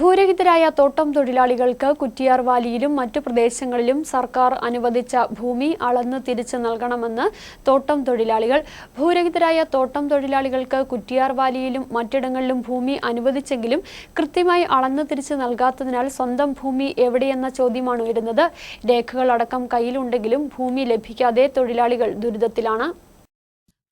ഭൂരഹിതരായ തോട്ടം തൊഴിലാളികൾക്ക് കുറ്റിയാർ വാലിയിലും മറ്റു പ്രദേശങ്ങളിലും സർക്കാർ അനുവദിച്ച ഭൂമി അളന്ന് തിരിച്ചു നൽകണമെന്ന് തോട്ടം തൊഴിലാളികൾ ഭൂരഹിതരായ തോട്ടം തൊഴിലാളികൾക്ക് കുറ്റിയാർ വാലിയിലും മറ്റിടങ്ങളിലും ഭൂമി അനുവദിച്ചെങ്കിലും കൃത്യമായി അളന്ന് തിരിച്ചു നൽകാത്തതിനാൽ സ്വന്തം ഭൂമി എവിടെയെന്ന ചോദ്യമാണ് ഉയരുന്നത്. രേഖകളടക്കം കയ്യിലുണ്ടെങ്കിലും ഭൂമി ലഭിക്കാതെ തൊഴിലാളികൾ ദുരിതത്തിലാണ്.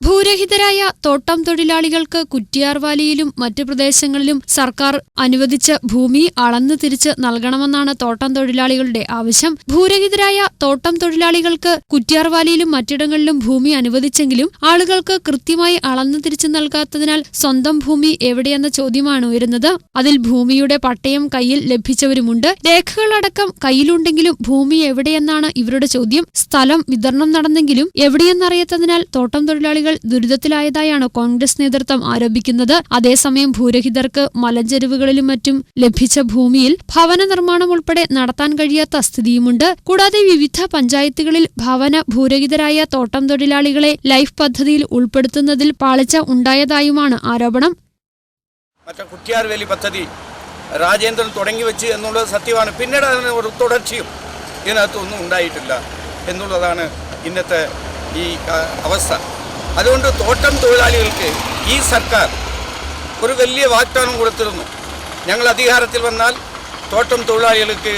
ഭൂരഹിതരായ തോട്ടം തൊഴിലാളികൾക്ക് കുറ്റിയാർവാലിയിലും മറ്റു പ്രദേശങ്ങളിലും സർക്കാർ അനുവദിച്ച ഭൂമി അളന്നു തിരിച്ച് നൽകണമെന്നാണ് തോട്ടം തൊഴിലാളികളുടെ ആവശ്യം. ഭൂരഹിതരായ തോട്ടം തൊഴിലാളികൾക്ക് കുറ്റിയാർവാലിയിലും മറ്റിടങ്ങളിലും ഭൂമി അനുവദിച്ചെങ്കിലും ആളുകൾക്ക് കൃത്യമായി അളന്നു തിരിച്ചു നൽകാത്തതിനാൽ സ്വന്തം ഭൂമി എവിടെയെന്ന ചോദ്യമാണ് ഉയരുന്നത്. അതിൽ ഭൂമിയുടെ പട്ടയം കയ്യിൽ ലഭിച്ചവരുമുണ്ട്. രേഖകളടക്കം കയ്യിലുണ്ടെങ്കിലും ഭൂമി എവിടെയെന്നാണ് ഇവരുടെ ചോദ്യം. സ്ഥലം വിതരണം നടന്നെങ്കിലും എവിടെയെന്നറിയാത്തതിനാൽ തോട്ടം തൊഴിലാളികൾ ദുരിതത്തിലായതായാണ് കോൺഗ്രസ് നേതൃത്വം ആരോപിക്കുന്നത്. അതേസമയം ഭൂരഹിതർക്ക് മലഞ്ചെരുവുകളിലും മറ്റും ലഭിച്ച ഭൂമിയിൽ ഭവന നിർമ്മാണം ഉൾപ്പെടെ നടത്താൻ കഴിയാത്ത സ്ഥിതിയുമുണ്ട്. കൂടാതെ വിവിധ പഞ്ചായത്തുകളിൽ ഭവന ഭൂരഹിതരായ തോട്ടം തൊഴിലാളികളെ ലൈഫ് പദ്ധതിയിൽ ഉൾപ്പെടുത്തുന്നതിൽ പാളിച്ച ഉണ്ടായതായുമാണ് ആരോപണം. പദ്ധതി രാജേന്ദ്രൻ തുടങ്ങി വെച്ച് എന്നുള്ളത് സത്യമാണ്. പിന്നീട് അതിന് ഒരു തുടർച്ചയും ഇതിനകത്തൊന്നും ഉണ്ടായിട്ടില്ല എന്നുള്ളതാണ് ഇന്നത്തെ ഈ അവസ്ഥ. അതുകൊണ്ട് തോട്ടം തൊഴിലാളികൾക്ക് ഈ സർക്കാർ ഒരു വലിയ വാഗ്ദാനം കൊടുത്തിരുന്നു. ഞങ്ങൾ അധികാരത്തിൽ വന്നാൽ തോട്ടം തൊഴിലാളികൾക്ക്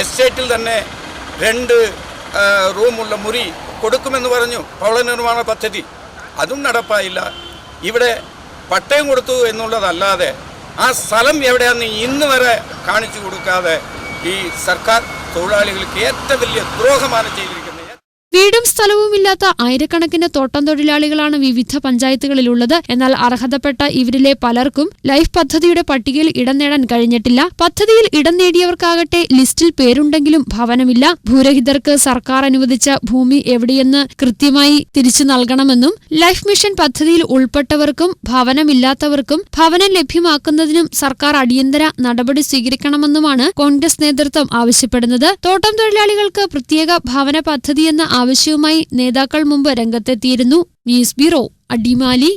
എസ്റ്റേറ്റിൽ തന്നെ രണ്ട് റൂമുള്ള മുറി കൊടുക്കുമെന്ന് പറഞ്ഞു ഭവന നിർമ്മാണ പദ്ധതി. അതും നടപ്പായില്ല. ഇവിടെ പട്ടയം കൊടുത്തു എന്നുള്ളതല്ലാതെ ആ സ്ഥലം എവിടെയാണെന്ന് ഇന്ന് വരെ കാണിച്ചു കൊടുക്കാതെ ഈ സർക്കാർ തൊഴിലാളികൾക്ക് ഏറ്റവും വലിയ ദ്രോഹമാണ് ചെയ്തിരിക്കുന്നത്. വീടും സ്ഥലവുമില്ലാത്ത ആയിരക്കണക്കിന് തോട്ടം തൊഴിലാളികളാണ് വിവിധ പഞ്ചായത്തുകളിലുള്ളത്. എന്നാൽ അർഹതപ്പെട്ട ഇവരിലെ പലർക്കും ലൈഫ് പദ്ധതിയുടെ പട്ടികയിൽ ഇടം നേടാൻ കഴിഞ്ഞിട്ടില്ല. പദ്ധതിയിൽ ഇടം നേടിയവർക്കാകട്ടെ ലിസ്റ്റിൽ പേരുണ്ടെങ്കിലും ഭവനമില്ല. ഭൂരഹിതർക്ക് സർക്കാർ അനുവദിച്ച ഭൂമി എവിടെയെന്ന് കൃത്യമായി തിരിച്ചു നൽകണമെന്നും ലൈഫ് മിഷൻ പദ്ധതിയിൽ ഉൾപ്പെട്ടവർക്കും ഭവനമില്ലാത്തവർക്കും ഭവനം ലഭ്യമാക്കുന്നതിനും സർക്കാർ അടിയന്തര നടപടി സ്വീകരിക്കണമെന്നുമാണ് കോൺഗ്രസ് നേതൃത്വം ആവശ്യപ്പെടുന്നത്. തോട്ടം തൊഴിലാളികൾക്ക് പ്രത്യേക ഭവന പദ്ധതിയെന്ന ആവശ്യവുമായി നേതാക്കൾ മുമ്പ് രംഗത്തെത്തിയിരുന്നു. News bureau Adimali.